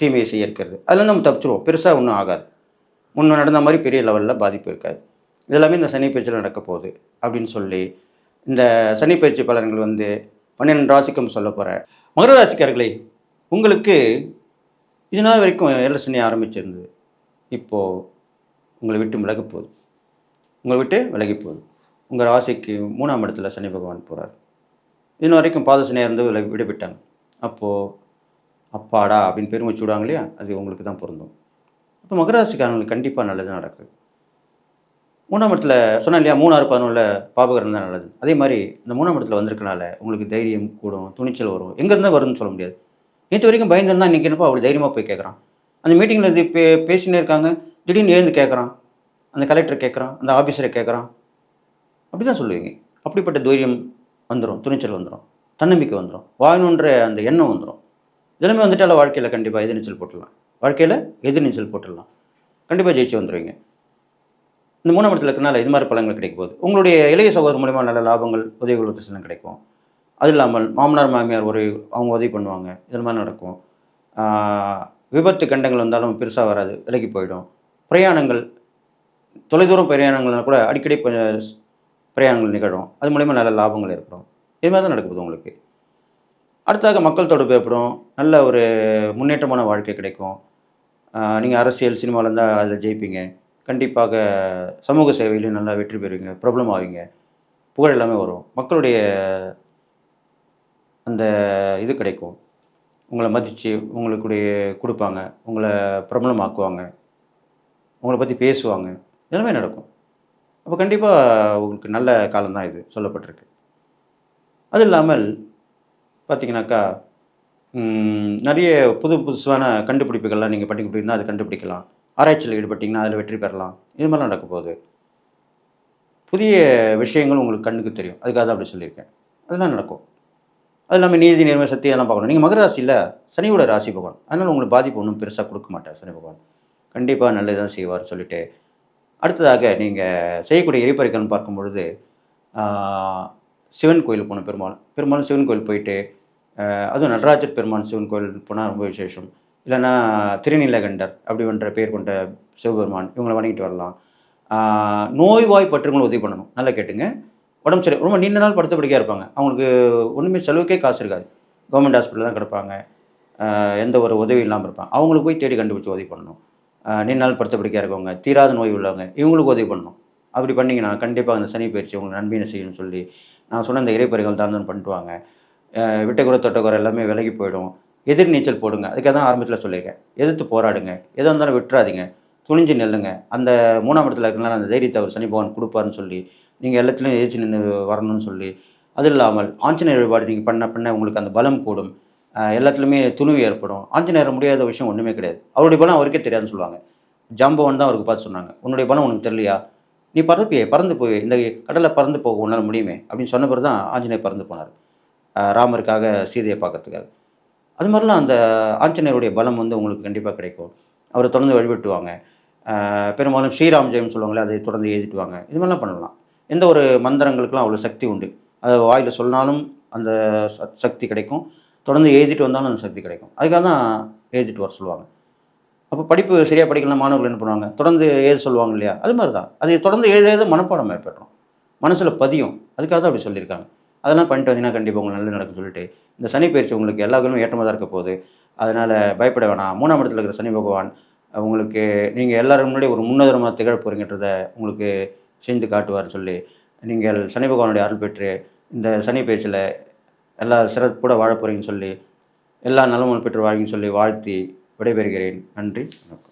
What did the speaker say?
தீமையை செய்ய இருக்கிறது. அதில் நம்ம தப்பிச்சிருவோம். பெருசாக ஒன்றும் ஆகாது. முன்னே நடந்த மாதிரி பெரிய லெவலில் பாதிப்பு இருக்காது. இதெல்லாமே இந்த சனி பயிற்சியில் நடக்க போகுது அப்படின்னு சொல்லி இந்த சனி பயிற்சி பலன்கள் வந்து பன்னிரெண்டு ராசிக்கும் சொல்ல போகிறேன் மகர ராசிக்காரர்களே உங்களுக்கு இது நாள் வரைக்கும் ஏழு சனி ஆரம்பிச்சிருந்தது. இப்போது உங்களை விட்டு விலக போகுது. உங்களை விட்டு விலகி போகுது. உங்கள் ராசிக்கு மூணாம் இடத்துல சனி பகவான் போகிறார் இன்ன வரைக்கும் பாத சனியாக இருந்து விலகி விடுபட்டாங்க. அப்போது அப்பாடா அப்படின்னு பெருமை விடுவாங்க இல்லையா? அது உங்களுக்கு தான் பொருந்தும். அப்போ மகராசிக்காரங்களுக்கு கண்டிப்பாக நல்லது நடக்குது. மூணாம் இடத்துல சொன்னேன் இல்லையா மூணாறு பதினொன்றில் பாபகரம் தான் நல்லது. அதே மாதிரி இந்த மூணாம் இடத்துல வந்திருக்கனால உங்களுக்கு தைரியம் கூடும் துணிச்சல் வரும். எங்கேருந்தா வரும்னு சொல்ல முடியாது. நேற்று வரைக்கும் பயந்துருந்தா இன்றைக்கி என்னப்பா அவள் தைரியமாக போய் கேட்குறான் அந்த மீட்டிங்கில் இது பே பேசினே இருக்காங்க. திடீர்னு எழுந்து கேட்குறான் அந்த கலெக்டர் கேட்குறான் அந்த ஆஃபீஸரை கேட்குறான் அப்படி தான் சொல்லுவீங்க. அப்படிப்பட்ட தைரியம் வந்துடும் துணிச்சல் வந்துடும் தன்னம்பிக்கை வந்துடும் வாங்கணுன்ற அந்த எண்ணம் வந்துடும் இதெல்லாமே வந்துட்டால வாழ்க்கையில் கண்டிப்பாக எதிர்நீச்சல் போட்டுடலாம். வாழ்க்கையில் எதிர்நீச்சல் போட்டுடலாம். கண்டிப்பாக ஜெயிச்சு வந்துடுவீங்க இந்த மூணாம் இடத்துல இருக்கனால இது மாதிரி பழங்கள் கிடைக்கும் போது உங்களுடைய இளைய சகோதரர் மூலிமா நல்ல லாபங்கள் உதவிகள் உத்தரசனம் கிடைக்கும். அது இல்லாமல் மாமனார் மாமியார் ஒரு அவங்க உதவி பண்ணுவாங்க. இது மாதிரி நடக்கும். விபத்து கண்டங்கள் வந்தாலும் பெருசாக வராது. விலகி போயிடும். பிரயாணங்கள் தொலைதூரம் பிரயாணங்கள்னா கூட அடிக்கடி பிரயாணங்கள் நிகழும். அது மூலிமா நல்ல லாபங்கள் ஏற்படும். இது மாதிரி தான் நடக்குது உங்களுக்கு. அடுத்தாக மக்கள் தொடர்பு ஏற்படும். நல்ல ஒரு முன்னேற்றமான வாழ்க்கை கிடைக்கும். நீங்கள் அரசியல் சினிமாவில் இருந்தால் அதில் ஜெயிப்பீங்க. கண்டிப்பாக சமூக சேவையிலையும் நல்லா வெற்றி பெறுவீங்க. பிரபலம் ஆவீங்க. புகழ் எல்லாமே வரும். மக்களுடைய அந்த இது கிடைக்கும். உங்களை மதித்து உங்களுக்குடைய கொடுப்பாங்க. உங்களை பிரபலம் ஆக்குவாங்க. உங்களை பற்றி பேசுவாங்க. எல்லாமே நடக்கும். அப்போ கண்டிப்பாக உங்களுக்கு நல்ல காலம்தான் இது சொல்லப்பட்டிருக்கு. அது இல்லாமல் பார்த்தீங்கன்னாக்கா நிறைய புது புதுசான கண்டுபிடிப்புகள்லாம் நீங்கள் பண்ணிக்கிட்டு அது கண்டுபிடிக்கலாம். ஆராய்ச்சியில் ஈடுபட்டிங்கன்னா அதில் வெற்றி பெறலாம். இது மாதிரிலாம் நடக்க போகுது. புதிய விஷயங்கள் உங்களுக்கு கண்ணுக்கு தெரியும். அதுக்காக தான் அப்படி சொல்லியிருக்கேன். அதெல்லாம் நடக்கும். அது இல்லாமல் நீதி நேர்மை சத்தியம் எல்லாம் பார்க்கணும். நீங்கள் மகர ராசியில் சனியோட ராசி பகவான். அதனால் உங்களுக்கு பாதிப்பு ஒன்றும் பெருசாக கொடுக்க மாட்டார் சனி பகவான். கண்டிப்பாக நல்லது தான் செய்வார் சொல்லிட்டு. அடுத்ததாக நீங்கள் செய்யக்கூடிய எரிப்பறிக்கல்னு பார்க்கும் பொழுது சிவன் கோயில் போகணும். பெருமாள் பெரும்பாலும் சிவன் கோயில் போயிட்டு அதுவும் நடராஜர் பெருமான் சிவன் கோயில் போனால் ரொம்ப விசேஷம். இல்லைன்னா திருநீலகண்டர் அப்படின்ற பேர் கொண்ட சிவபெருமான் இவங்களை வணங்கிட்டு வரலாம். நோய்வாய் நோய்வாய்ப்பட்டவங்களுக்கு உதவி பண்ணணும். நல்லா கேட்டுங்க. உடம்பு சரி ரொம்ப நீண்ட நாள் படுத்த இருப்பாங்க. அவங்களுக்கு ஒன்றுமே செலவுக்கே காசு இருக்காது. கவர்மெண்ட் ஹாஸ்பிட்டல் தான் கிடப்பாங்க. எந்த ஒரு உதவி இல்லாமல் இருப்பாங்க. அவங்களுக்கு போய் தேடி கண்டுபிடிச்சி உதவி பண்ணணும். நீண்ட நாள் படுத்த படுக்கையாக இருக்கவங்க தீராத நோய் உள்ளவங்க இவங்களுக்கு உதவி பண்ணணும். அப்படி பண்ணிங்கன்னா கண்டிப்பாக அந்த சனி பயிற்சி உங்களுக்கு நன்மையை செய்யணும்னு சொல்லி நான் சொன்ன இந்த இறைப்பறிகள் தான் பண்ணிட்டு வாங்க. ஆஹ் விட்டக்குறை எல்லாமே விலகி போயிடும். எதிர் நீச்சல் போடுங்க. அதுக்காக தான் ஆரம்பத்தில் சொல்லியிருக்கேன். எதிர்த்து போராடுங்க. எதாக இருந்தாலும் விட்டுறாதீங்க. துணிஞ்சு நெல்லுங்க. அந்த மூணாம் இடத்துல இருக்கனால அந்த தைரியத்தை அவர் சனி பகவான் கொடுப்பாருன்னு சொல்லி நீங்கள் எல்லாத்துலேயும் எதிர்த்து நின்று வரணும்னு சொல்லி அது இல்லாமல் ஆஞ்சநேயர் வழிபாடு நீங்கள் பண்ண பண்ண உங்களுக்கு அந்த பலம் கூடும். எல்லாத்துலேயுமே துணிவு ஏற்படும். ஆஞ்சநேயர் முடியாத விஷயம் ஒன்றுமே கிடையாது. அவருடைய பலம் அவருக்கே தெரியாதுன்னு சொல்லுவாங்க. ஜாம்பவன் தான் அவருக்கு பார்த்து சொன்னாங்க. உன்னுடைய பலம் உனக்கு தெரியலையா? நீ பறப்பியே பறந்து போய் இந்த கடலை பறந்து போக உன்னால் முடியுமே? அப்படின்னு சொன்ன பிறகு தான் ஆஞ்சநேயர் பறந்து போனார். ராமருக்காக சீதையை பார்க்கறதுக்காக. அது மாதிரிலாம் அந்த ஆஞ்சநேயருடைய பலம் வந்து உங்களுக்கு கண்டிப்பாக கிடைக்கும். அவரை தொடர்ந்து வழிபட்டுவாங்க. பெரும்பாலும் ஸ்ரீராம் ஜெயம் சொல்லுவாங்களே அதை தொடர்ந்து எழுதிட்டுவாங்க இது மாதிரிலாம் பண்ணலாம். எந்த ஒரு மந்திரங்களுக்கெல்லாம் அவ்வளோ சக்தி உண்டு. அது வாயில் சொன்னாலும் அந்த ச- சக்தி கிடைக்கும். தொடர்ந்து எழுதிட்டு வந்தாலும் அந்த சக்தி கிடைக்கும். அதுக்காக தான் எழுதிட்டு வர சொல்லுவாங்க. அப்போ படிப்பு சரியாக படிக்கலாம் மாணவர்கள் என்ன பண்ணுவாங்க? தொடர்ந்து எழுத சொல்லுவாங்க இல்லையா? அது மாதிரி தான். அது தொடர்ந்து எழுத எழுத மனப்பாடம் ஏற்பட்டுரும். மனசில் பதியும். அதுக்காக தான் அப்படி சொல்லியிருக்காங்க. அதெல்லாம் பண்ணிட்டு வந்தீங்கன்னா கண்டிப்பாக உங்களுக்கு நல்லது நடக்கும் சொல்லிட்டு இந்த சனி பயிற்சி உங்களுக்கு எல்லா வகையிலும் ஏற்றமாக தான் இருக்க போகுது. அதனால் பயப்பட வேணாம். மூணாம் இடத்துல இருக்கிற சனி பகவான் உங்களுக்கு நீங்கள் எல்லாரும் முன்னாடி ஒரு முன்னுதாரணமாக திகழ போகிறீங்கன்றத உங்களுக்கு செஞ்சு காட்டுவார்னு சொல்லி நீங்கள் சனி பகவானுடைய அருள் பெற்று இந்த சனி பயிற்சியில் எல்லா சிறப்போட வாழ போகிறீங்கன்னு சொல்லி எல்லா நலமும் பெற்று வாழ்கின்னு சொல்லி வாழ்த்தி விடைபெறுகிறேன். நன்றி வணக்கம்.